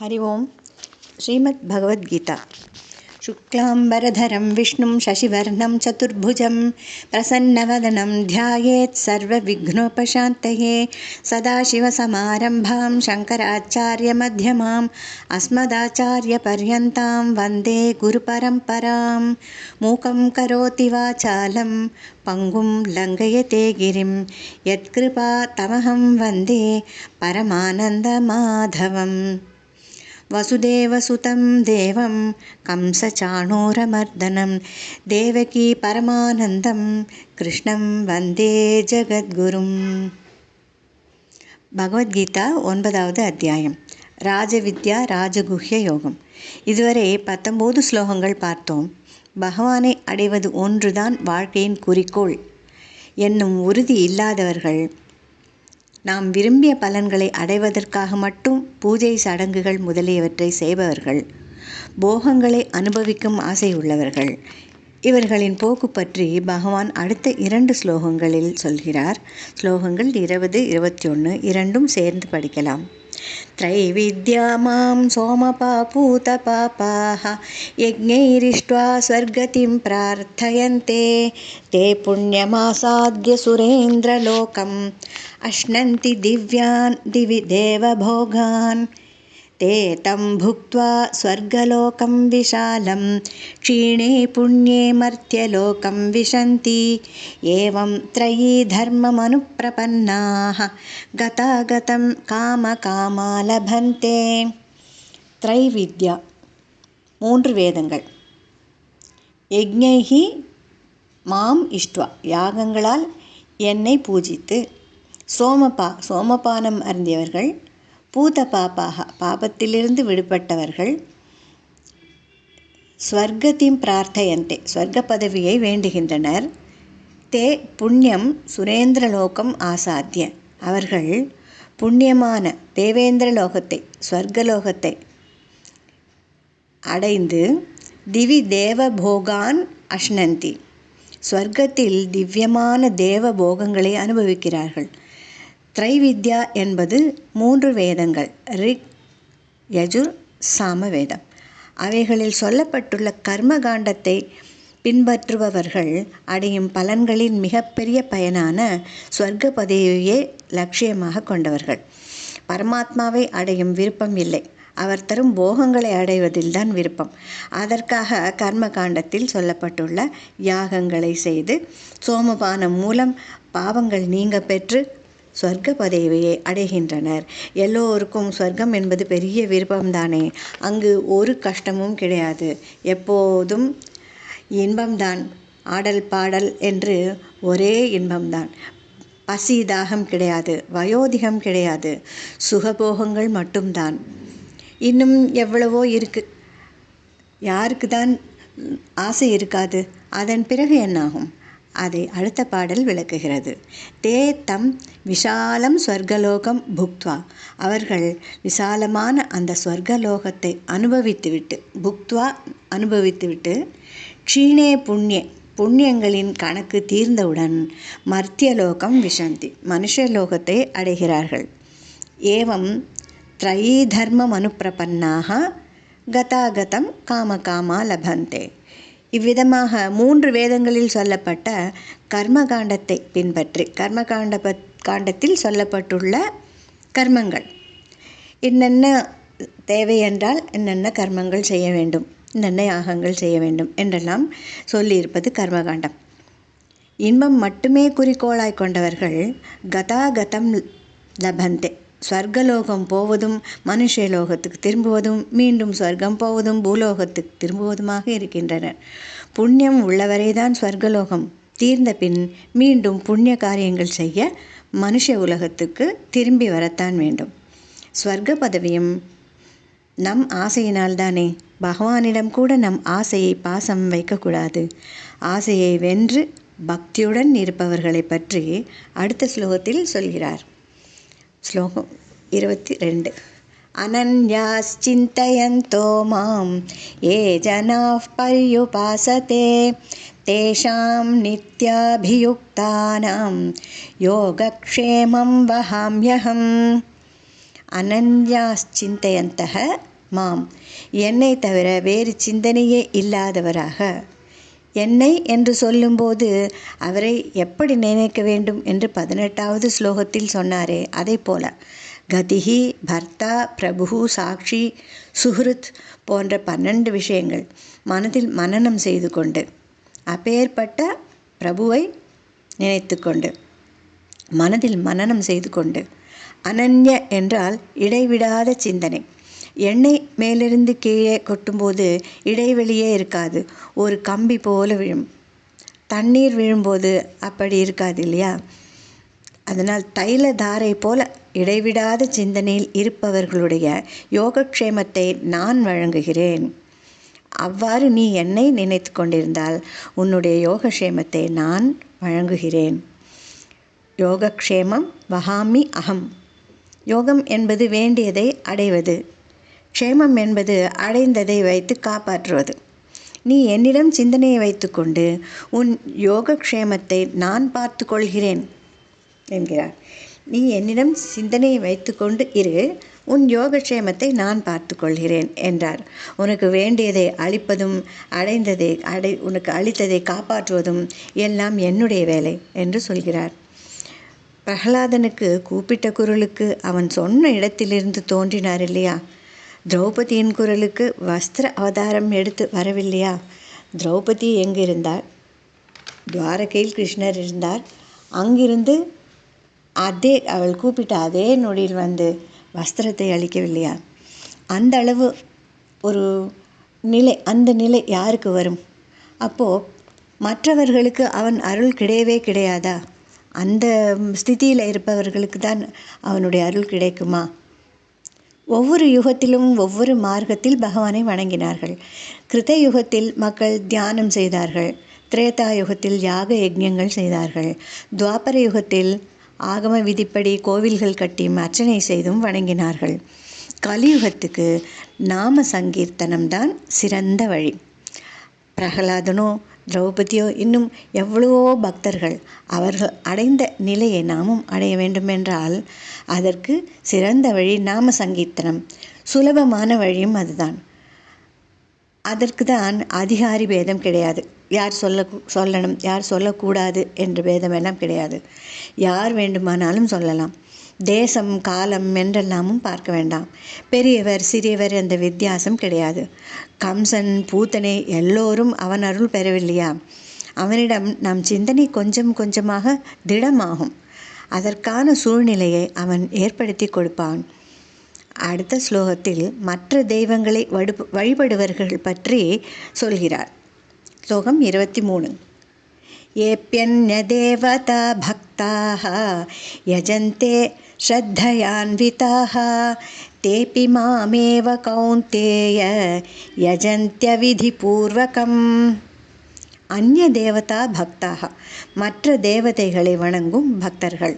हरि ओं श्रीमद्भगवद्गीता। शुक्लाम्बरधरं विष्णुं शशिवर्णं चतुर्भुजं प्रसन्नवदनं ध्यायेत् सर्वविघ्नोपशान्तये सदाशिवसमारम्भां शङ्कराचार्यमध्यमाम् अस्मदाचार्यपर्यन्तां वन्दे गुरुपरम्परां। मूकं करोति वाचालं पङ्गुं लङ्घयते गिरिं। यत्कृपा तमहं वन्दे परमानन्दमाधवम् वसुदेवसुतं देवं कंसचाणूरमर्दनं देवकी परमानन्दं कृष्णं वन्दे ஜெகத்குரும் பகவத்கீதா ஒன்பதாவது அத்தியாயம் ராஜவித்யா ராஜகுஹ்ய யோகம் இதுவரை பத்தொம்போது ஸ்லோகங்கள் பார்த்தோம் பகவானை அடைவது ஒன்றுதான் வாழ்க்கையின் குறிக்கோள் என்னும் உறுதி இல்லாதவர்கள் நாம் விரும்பிய பலன்களை அடைவதற்காக மட்டும் பூஜை சடங்குகள் முதலியவற்றை செய்பவர்கள் போகங்களை அனுபவிக்கும் ஆசை உள்ளவர்கள். இவர்களின் போக்கு பற்றி பகவான் அடுத்த இரண்டு ஸ்லோகங்களில் சொல்கிறார். ஸ்லோகங்கள் இருபது இருபத்தி ஒன்று இரண்டும் சேர்ந்து படிக்கலாம். त्रैविद्या मां सोमपापूतपापाः यज्ञैरिष्ट्वा स्वर्गतिं प्रार्थयन्ते ते पुण्यमासाद्य सुरेन्द्रलोकम् अश्नन्ति दिव्यान् दिवि देवभोगान् ते तं भुक्त्वा स्वर्गलोकं विशालं क्षीणे पुण्ये मर्त्यलोकं विशन्ति एवं त्रयी धर्ममनुप्रपन्नाः गतागतं காமகாமா லபந்தே த்ரைவித்யா மூன்று வேதங்கள் யஜ்ஞைஹி மாம் இஷ்டுவா யாகங்களால் என்னை பூஜித்து சோமபா சோமபானம் அருந்தியவர்கள் பூத பாபாக பாபத்திலிருந்து விடுபட்டவர்கள் ஸ்வர்க்கத்தின் பிரார்த்தையந்தே ஸ்வர்க்க பதவியை வேண்டுகின்றனர். தே புண்ணியம் சுரேந்திரலோகம் ஆசாத்திய அவர்கள் புண்ணியமான தேவேந்திர லோகத்தை ஸ்வர்கலோகத்தை அடைந்து திவி தேவ போகான் அஷ்ணந்தி. ஸ்வர்க்கத்தில் திவ்யமான தேவ போகங்களை அனுபவிக்கிறார்கள். திரைவித்யா என்பது மூன்று வேதங்கள். ரிக் யஜுர் சாம வேதம் அவைகளில் சொல்லப்பட்டுள்ள கர்மகாண்டத்தை பின்பற்றுபவர்கள் அடையும் பலன்களின் மிகப்பெரிய பயனான சொர்க்க பதவியே லட்சியமாக கொண்டவர்கள். பரமாத்மாவை அடையும் விருப்பம் இல்லை. அவர் தரும் போகங்களை அடைவதில்தான் விருப்பம். அதற்காக கர்ம காண்டத்தில் சொல்லப்பட்டுள்ள யாகங்களை செய்து சோமபானம் மூலம் பாவங்கள் நீங்க பெற்று சொர்க்க பதவியை அடைகின்றனர். எல்லோருக்கும் சொர்க்கம் என்பது பெரிய விருப்பம்தானே? அங்கு ஒரு கஷ்டமும் கிடையாது. எப்போதும் இன்பம்தான். ஆடல் பாடல் என்று ஒரே இன்பம்தான். பசி தாகம் கிடையாது. வயோதிகம் கிடையாது. சுகபோகங்கள் மட்டும்தான். இன்னும் எவ்வளவோ இருக்கு. யாருக்கு தான் ஆசை இருக்காது. அதன் பிறகு என்னாகும்? அதை அடுத்த பாடல் விளக்குகிறது. தே தம் விஷாலம் ஸ்வர்கலோகம் புக்துவா. அவர்கள் விசாலமான அந்த ஸ்வர்கலோகத்தை அனுபவித்துவிட்டு புக்த்வா அனுபவித்துவிட்டு க்ஷீணே புண்ணிய புண்ணியங்களின் கணக்கு தீர்ந்தவுடன் மர்த்தியலோகம் விஷந்தி மனுஷலோகத்தை அடைகிறார்கள். ஏவம் த்ரயீ தர்ம அனுப்பிரபன்னாக கதாகதம் காமகாமா லபந்தே. இவ்விதமாக மூன்று வேதங்களில் சொல்லப்பட்ட கர்மகாண்டத்தை பின்பற்றி கர்மகாண்ட காண்டத்தில் சொல்லப்பட்டுள்ள கர்மங்கள். என்னென்ன தேவை என்றால் என்னென்ன கர்மங்கள் செய்ய வேண்டும் என்னென்ன யாகங்கள் செய்ய வேண்டும் என்றெல்லாம் சொல்லியிருப்பது கர்மகாண்டம். இன்பம் மட்டுமே குறிக்கோளாய் கொண்டவர்கள் கதாகதம் லபந்தே. ஸ்வர்கலோகம் போவதும் மனுஷலோகத்துக்கு திரும்புவதும் மீண்டும் ஸ்வர்க்கம் போவதும் பூலோகத்துக்கு திரும்புவதுமாக இருக்கின்றனர் புண்ணியம் உள்ளவரைதான் ஸ்வர்கலோகம். தீர்ந்த பின் மீண்டும் புண்ணிய காரியங்கள் செய்ய மனுஷ உலகத்துக்கு திரும்பி வரத்தான் வேண்டும். ஸ்வர்க பதவியும் நம் ஆசையினால்தானே. பகவானிடம் கூட நம் ஆசையை பாசம் வைக்கக்கூடாது. ஆசையை வென்று பக்தியுடன் இருப்பவர்களை பற்றி அடுத்த ஸ்லோகத்தில் சொல்கிறார். ஸ்லோகம் இருபத்தி ரெண்டு अनन्याश्चिन्तयन्तो मां ये जनाः पर्युपासते तेषां नित्याभियुक्तानां योगक्षेमं वहाम्यहम् அனன்யாச்சிந்தயந்தக மாம் என்னை தவிர வேறு சிந்தனையே இல்லாதவராக என்னை என்று சொல்லும்போது அவரை எப்படி நினைக்க வேண்டும் என்று பதினெட்டாவது ஸ்லோகத்தில் சொன்னாரே அதை போல. கதிகி பர்த்தா பிரபு சாட்சி சுஹ்ருத் போன்ற பன்னெண்டு விஷயங்கள் மனதில் மனனம் செய்து கொண்டு அப்பேற்பட்ட பிரபுவை நினைத்து கொண்டு மனதில் மனனம் செய்து கொண்டு அனன்ய என்றால் இடைவிடாத சிந்தனை. என்னை மேலிருந்து கீழே கொட்டும்போது இடைவெளியே இருக்காது. ஒரு கம்பி போல விழும். தண்ணீர் விழும்போது அப்படி இருக்காது இல்லையா? அதனால் தைல தாரை போல இடைவிடாத சிந்தனையில் இருப்பவர்களுடைய யோகக்ஷேமத்தை நான் வழங்குகிறேன். அவ்வாறு நீ என்னை நினைத்து கொண்டிருந்தால் உன்னுடைய யோகக்ஷேமத்தை நான் வழங்குகிறேன். யோகக்ஷேமம் வகாமி அகம் யோகம் என்பது வேண்டியதை அடைவது. க்ஷேமம் என்பது அடைந்ததை வைத்து காப்பாற்றுவது. நீ என்னிடம் சிந்தனையை வைத்துக்கொண்டு உன் யோக க்ஷேமத்தை நான் பார்த்து கொள்கிறேன் என்கிறார். நீ என்னிடம் சிந்தனையை வைத்துக்கொண்டு இரு உன் யோகக்ஷேமத்தை நான் பார்த்து கொள்கிறேன் என்றார். உனக்கு வேண்டியதை அளிப்பதும் அடைந்ததை அடை உனக்கு அளித்ததை காப்பாற்றுவதும் எல்லாம் என்னுடைய வேலை என்று சொல்கிறார். பிரகலாதனுக்கு கூப்பிட்ட குரலுக்கு அவன் சொன்ன இடத்திலிருந்து தோன்றினார் இல்லையா? திரௌபதியின் குரலுக்கு வஸ்திர அவதாரம் எடுத்து வரவில்லையா? திரௌபதி எங்கிருந்தார் துவாரகையில் கிருஷ்ணர் இருந்தார். அங்கிருந்து அதே அவள் கூப்பிட்ட அதே நொடியில் வந்து வஸ்திரத்தை அளிக்கவில்லையா? அந்த அளவு ஒரு நிலை அந்த நிலை யாருக்கு வரும்? அப்போது மற்றவர்களுக்கு அவன் அருள் கிடையவே கிடையாதா? அந்த ஸ்திதியில் இருப்பவர்களுக்கு தான் அவனுடைய அருள் கிடைக்குமா? ஒவ்வொரு யுகத்திலும் ஒவ்வொரு மார்க்கத்தில் பகவானை வணங்கினார்கள். கிருத யுகத்தில் மக்கள் தியானம் செய்தார்கள். திரேதா யுகத்தில் யாக யஜ்ஞங்கள் செய்தார்கள். துவாபர யுகத்தில் ஆகம விதிப்படி கோவில்கள் கட்டியும் அர்ச்சனை செய்தும் வணங்கினார்கள். கலியுகத்துக்கு நாம சங்கீர்த்தனம்தான் சிறந்த வழி. பிரகலாதனோ திரௌபதியோ இன்னும் எவ்வளவோ பக்தர்கள் அவர்கள் அடைந்த நிலையை நாமும் அடைய வேண்டுமென்றால் அதற்கு சிறந்த வழி நாம சங்கீர்த்தனம் சுலபமான வழியும் அதுதான். அதற்கு தான் அதிகாரி பேதம் கிடையாது. யார் சொல்ல சொல்லணும் யார் சொல்லக்கூடாது என்ற பேதம் எல்லாம் கிடையாது. யார் வேண்டுமானாலும் சொல்லலாம். தேசம் காலம் என்றெல்லாமும் பார்க்க வேண்டாம். பெரியவர் சிறியவர் என்ற வித்தியாசம் கிடையாது. கம்சன் பூத்தனை எல்லோரும் அவன் அருள் பெறவில்லையா? அவனிடம் நம் சிந்தனை கொஞ்சம் கொஞ்சமாக திடமாகும். அதற்கான சூழ்நிலையை அவன் ஏற்படுத்தி கொடுப்பான். அடுத்த ஸ்லோகத்தில் மற்ற தெய்வங்களை வடு வழிபடுவர்கள் பற்றி சொல்கிறார். ஸ்லோகம் இருபத்தி மூணு. ஏப்பியன்யதேவதா பக்தாக யஜந்தே श्रद्धयान्विताः तेऽपि मामेव कौन्तेय யஜந்தியவிதிபூர்வகம் அந்நிய தேவதா பக்தாக மற்ற தேவதைகளை வணங்கும் பக்தர்கள்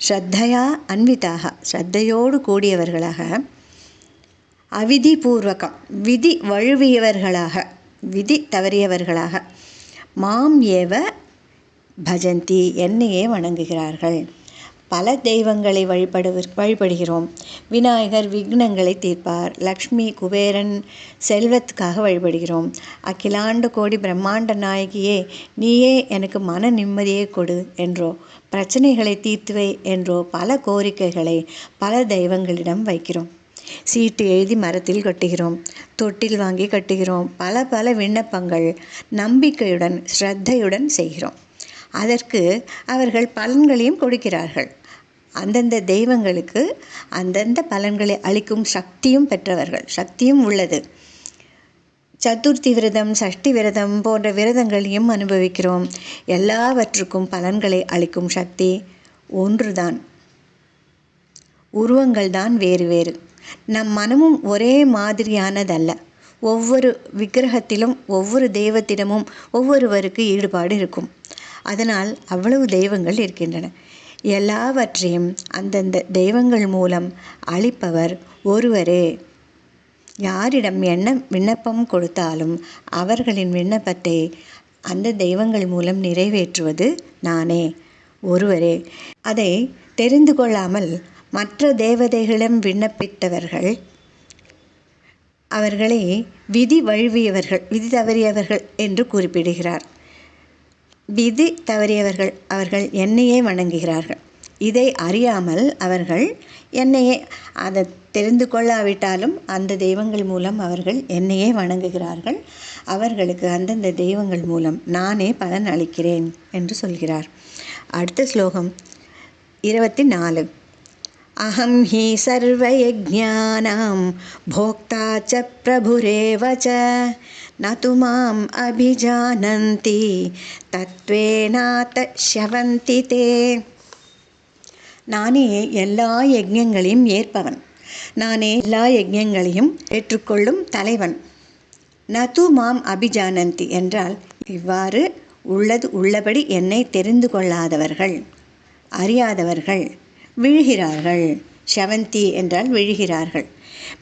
ஸ்ரத்தையா அன்விதாக ஸ்ரத்தையோடு கூடியவர்களாக அவிதிபூர்வகம் விதி வழுவியவர்களாக விதி தவறியவர்களாக மாம் ஏவ பஜந்தி என்னையே வணங்குகிறார்கள். பல தெய்வங்களை வழிபடு வழிபடுகிறோம். விநாயகர் விக்னங்களை தீர்ப்பார். லக்ஷ்மி குபேரன் செல்வத்துக்காக வழிபடுகிறோம். அகிலாண்டு கோடி பிரம்மாண்ட நாயகியே நீயே எனக்கு மன நிம்மதியை கொடு என்றோ பிரச்சனைகளை தீர்த்துவை என்றோ பல கோரிக்கைகளை பல தெய்வங்களிடம் வைக்கிறோம். சீட்டு எழுதி மரத்தில் கட்டுகிறோம். தொட்டில் வாங்கி கட்டுகிறோம். பல பல விண்ணப்பங்கள் நம்பிக்கையுடன் ஸ்ரத்தையுடன் செய்கிறோம். அதற்கு அவர்கள் பலன்களையும் கொடுக்கிறார்கள். அந்தந்த தெய்வங்களுக்கு அந்தந்த பலன்களை அளிக்கும் சக்தியும் பெற்றவர்கள் சக்தியும் உள்ளது. சதுர்த்தி விரதம் சஷ்டி விரதம் போன்ற விரதங்களையும் அனுபவிக்கிறோம். எல்லாவற்றுக்கும் பலன்களை அளிக்கும் சக்தி ஒன்றுதான். உருவங்கள் தான் வேறு வேறு. நம் மனமும் ஒரே மாதிரியானதல்ல. ஒவ்வொரு விக்கிரகத்திலும் ஒவ்வொரு தெய்வத்திடமும் ஒவ்வொருவருக்கு ஈடுபாடு இருக்கும். அதனால் அவ்வளவு தெய்வங்கள் இருக்கின்றன. எல்லாவற்றையும் அந்தந்த தெய்வங்கள் மூலம் அளிப்பவர் ஒருவரே. யாரிடம் என்ன விண்ணப்பம் கொடுத்தாலும் அவர்களின் விண்ணப்பத்தை அந்த தெய்வங்கள் மூலம் நிறைவேற்றுவது நானே. ஒருவரே. அதை தெரிந்து கொள்ளாமல் மற்ற தேவதைகளிடம் விண்ணப்பித்தவர்கள் அவர்களை விதி வழுவியவர்கள் விதி தவறியவர்கள் என்று குறிப்பிடுகிறார். விதி தவறியவர்கள் அவர்கள் என்னையே வணங்குகிறார்கள். இதை அறியாமல் அவர்கள் என்னையே அதை தெரிந்து கொள்ளாவிட்டாலும் அந்த தெய்வங்கள் மூலம் அவர்கள் என்னையே வணங்குகிறார்கள். அவர்களுக்கு அந்தந்த தெய்வங்கள் மூலம் நானே பலன் அளிக்கிறேன் என்று சொல்கிறார். அடுத்த ஸ்லோகம் இருபத்தி நாலு அஹம் ஹி சர்வயஜானாம் போக்தா ச பிரபுரேவ ச ந மாம் அபிஜானந்தி தத்வேநாத ஷவந்தி தே நானே எல்லா யஜ்யங்களையும் ஏற்பவன் நானே எல்லா யஜ்யங்களையும் ஏற்றுக்கொள்ளும் தலைவன் நது மாம் அபிஜானந்தி என்றால் இவ்வாறு உள்ளது உள்ளபடி என்னை தெரிந்து கொள்ளாதவர்கள் அறியாதவர்கள் விழுகிறார்கள் ஷவந்தி என்றால் விழுகிறார்கள்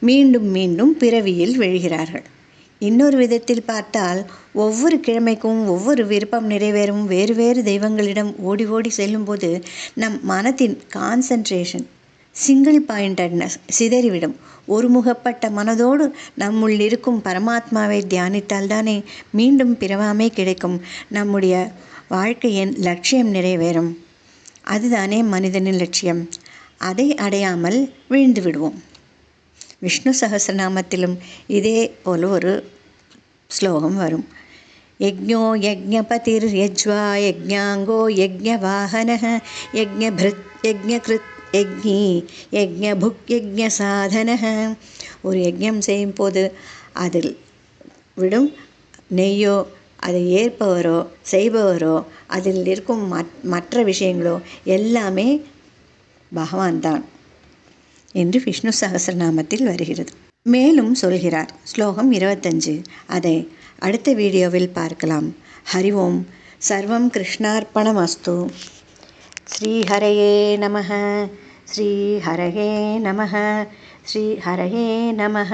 மீண்டும் மீண்டும் பிறவியில் விழுகிறார்கள் இன்னொரு விதத்தில் பார்த்தால் ஒவ்வொரு கிழமைக்கும் ஒவ்வொரு விருப்பம் நிறைவேறும் வேறு வேறு தெய்வங்களிடம் ஓடி ஓடி செல்லும்போது நம் மனத்தின் கான்சன்ட்ரேஷன் சிங்கிள் பாயிண்டட்னஸ் சிதறிவிடும். ஒருமுகப்பட்ட மனதோடு நம்முள் இருக்கும் பரமாத்மாவை தியானித்தால் தானே மீண்டும் பிறவாமை கிடைக்கும். நம்முடைய வாழ்க்கையின் லட்சியம் நிறைவேறும். அதுதானே மனிதனின் லட்சியம். அதை அடையாமல் விழுந்து விடுவோம் விஷ்ணு சகசிரநாமத்திலும் இதே போல ஒரு ஸ்லோகம் வரும். யஜ்ஞோ யஜ்ஞபதிர் யஜ்வா யஜ்ஞாங்கோ யஜ்ஞவாகன யஜ்ஞபிருத் யஜ்ஞகிருத் யஜ்ஞி யஜ்ஞபுக் யஜ்ஞ சாதன ஒரு யஜ்ஞம் செய்யும் போது அதில் விடும் நெய்யோ அதை ஏற்பவரோ செய்பவரோ அதில் இருக்கும் மற்ற விஷயங்களோ எல்லாமே பகவான் தான் என்று விஷ்ணு சகசிரநாமத்தில் வருகிறது மேலும் சொல்கிறார். ஸ்லோகம் இருபத்தஞ்சு. அதை அடுத்த வீடியோவில் பார்க்கலாம். ஹரி ஓம். சர்வம் கிருஷ்ணார்ப்பணமஸ்து ஸ்ரீஹரையே நம ஸ்ரீஹரையே நம ஸ்ரீஹரையே நம